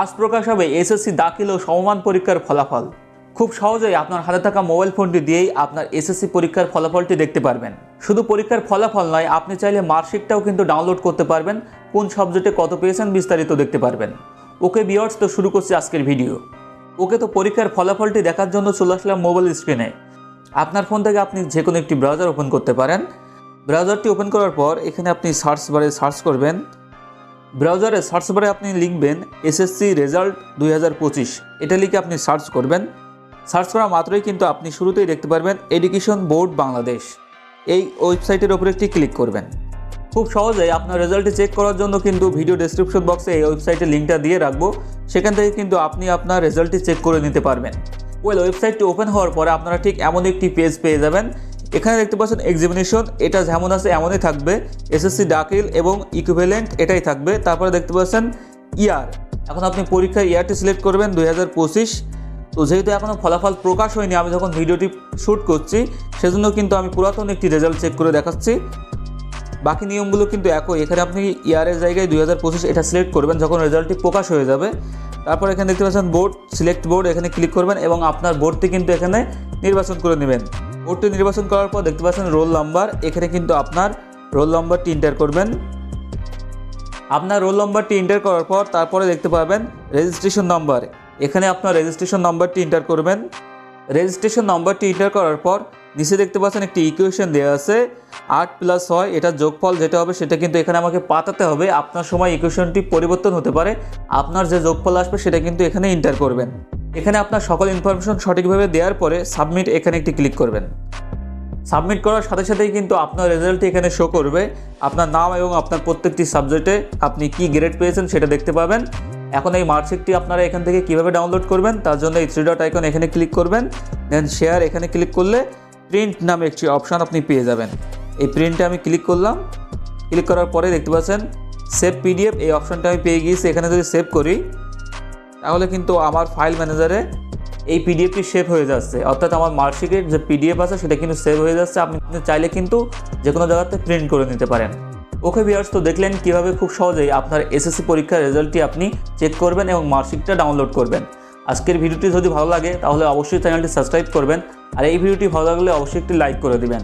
আজ প্রকাশ হবে এসএসসি দাখিল ও সমমান পরীক্ষার ফলাফল। খুব সহজেই আপনার হাতে থাকা মোবাইল ফোনটি দিয়েই আপনার এসএসসি পরীক্ষার ফলাফলটি দেখতে পারবেন। শুধু পরীক্ষার ফলাফল নয়, আপনি চাইলে মার্কশিটটাও কিন্তু ডাউনলোড করতে পারবেন, কোন সাবজেক্টে কত পেয়েছেন বিস্তারিত দেখতে পারবেন। ওকে বিয়ার্স তো শুরু করছি আজকের ভিডিও। ওকে তো পরীক্ষার ফলাফলটি দেখার জন্য চলে আসলাম মোবাইল স্ক্রিনে। আপনার ফোন থেকে আপনি যে কোনো একটি ব্রাউজার ওপেন করতে পারেন। ব্রাউজারটি ওপেন করার পর এখানে আপনি সার্চ বারে সার্চ করবেন ব্রাউজারে সার্চ বারে আপনি লিখবেন এসএসসি রেজাল্ট দুই হাজার পঁচিশ। এটা লিখে আপনি সার্চ করবেন। সার্চ করা মাত্রই কিন্তু আপনি শুরুতেই দেখতে পারবেন এডুকেশন বোর্ড বাংলাদেশ এই ওয়েবসাইটের ওপরে একটি ক্লিক করবেন। খুব সহজেই আপনার রেজাল্টটি চেক করার জন্য কিন্তু ভিডিও ডেসক্রিপশন বক্সে এই ওয়েবসাইটের লিঙ্কটা দিয়ে রাখব। সেখান থেকে কিন্তু আপনি আপনার রেজাল্টটি চেক করে নিতে পারবেন। ওয়েল ওয়েবসাইটটি ওপেন হওয়ার পরে আপনারা ঠিক এমন একটি পেজ পেয়ে যাবেন এখানে দেখতে পাচ্ছেন এক্সামিনেশন এটা যেমন আছে এমনই থাকবে এসএসসি ডাকিল এবং ইকুইভ্যালেন্ট এটাই থাকবে। তারপরে দেখতে পাচ্ছেন ইয়ার এখন আপনি পরীক্ষার ইয়ারটি সিলেক্ট করবেন দুই হাজার পঁচিশ। তো যেহেতু এখনও ফলাফল প্রকাশ হয়নি, আমি যখন ভিডিওটি শ্যুট করছি, সেজন্য কিন্তু আমি পুরাতন একটি রেজাল্ট চেক করে দেখাচ্ছি। বাকি নিয়মগুলো কিন্তু একই, এখানে আপনি ইয়ারের জায়গায় দুই হাজার পঁচিশ এটা সিলেক্ট করবেন যখন রেজাল্টটি প্রকাশ হয়ে যাবে। তারপর এখানে দেখতে পাচ্ছেন বোর্ড সিলেক্ট বোর্ড এখানে ক্লিক করবেন এবং আপনার বোর্ডটি কিন্তু এখানে নির্বাচন করে নেবেন। বোর্ডটি নির্বাচন করার পর দেখতে পাচ্ছেন রোল নাম্বার। এখানে কিন্তু আপনার রোল নাম্বারটি এন্টার করবেন। আপনার রোল নাম্বারটি এন্টার করার পর তারপরে দেখতে পাবেন রেজিস্ট্রেশন নাম্বার এখানে আপনার রেজিস্ট্রেশন নাম্বারটি এন্টার করবেন। রেজিস্ট্রেশন নাম্বারটি এন্টার করার পর নিচে দেখতে পাচ্ছেন একটি ইকুয়েশন দেওয়া আছে। আট প্লাস ছয়, এটা যোগফল যেটা হবে সেটা কিন্তু এখানে আমাকে পাতাতে হবে। আপনার সময় ইকুয়েশনটি পরিবর্তন হতে পারে। আপনার যে যোগফল আসবে সেটা কিন্তু এখানে এন্টার করবেন। এখানে আপনার সকল ইনফরমেশন সঠিকভাবে দেওয়ার পরে সাবমিট এখানে একটি ক্লিক করবেন। সাবমিট করার সাথে সাথেই কিন্তু আপনার রেজাল্টটি এখানে শো করবে। আপনার নাম এবং আপনার প্রত্যেকটি সাবজেক্টে আপনি কি গ্রেড পেয়েছেন সেটা দেখতে পাবেন। এখন এই মার্কশিটটি আপনারা এখান থেকে কীভাবে ডাউনলোড করবেন, তার জন্য এই থ্রি ডট আইকন এখানে ক্লিক করবেন। দেন শেয়ার এখানে ক্লিক করলে প্রিন্ট নামে একটি অপশান আপনি পেয়ে যাবেন। এই প্রিন্টে আমি ক্লিক করলাম। ক্লিক করার পরে দেখতে পাচ্ছেন সেভ পিডিএফ এই অপশানটা আমি পেয়ে গিয়েছি। এখানে যদি সেভ করি তাহলে কিন্তু আমার ফাইল ম্যানেজারে এই পিডিএফটি সেভ হয়ে যাচ্ছে। অর্থাৎ আমার মার্কশিটের যে পিডিএফ আছে, সেটা কিন্তু সেভ হয়ে যাচ্ছে। আপনি চাইলে কিন্তু যে কোনো জায়গাতে প্রিন্ট করে নিতে পারেন। ওকে ভিউয়ার্স তো দেখলেন কীভাবে খুব সহজেই আপনার এসএসসি পরীক্ষার রেজাল্টটি আপনি চেক করবেন এবং মার্কশিটটা ডাউনলোড করবেন। আজকের ভিডিওটি যদি ভালো লাগে, তাহলে অবশ্যই চ্যানেলটি সাবস্ক্রাইব করবেন। আর এই ভিডিওটি ভালো লাগলে অবশ্যই একটি লাইক করে দিবেন।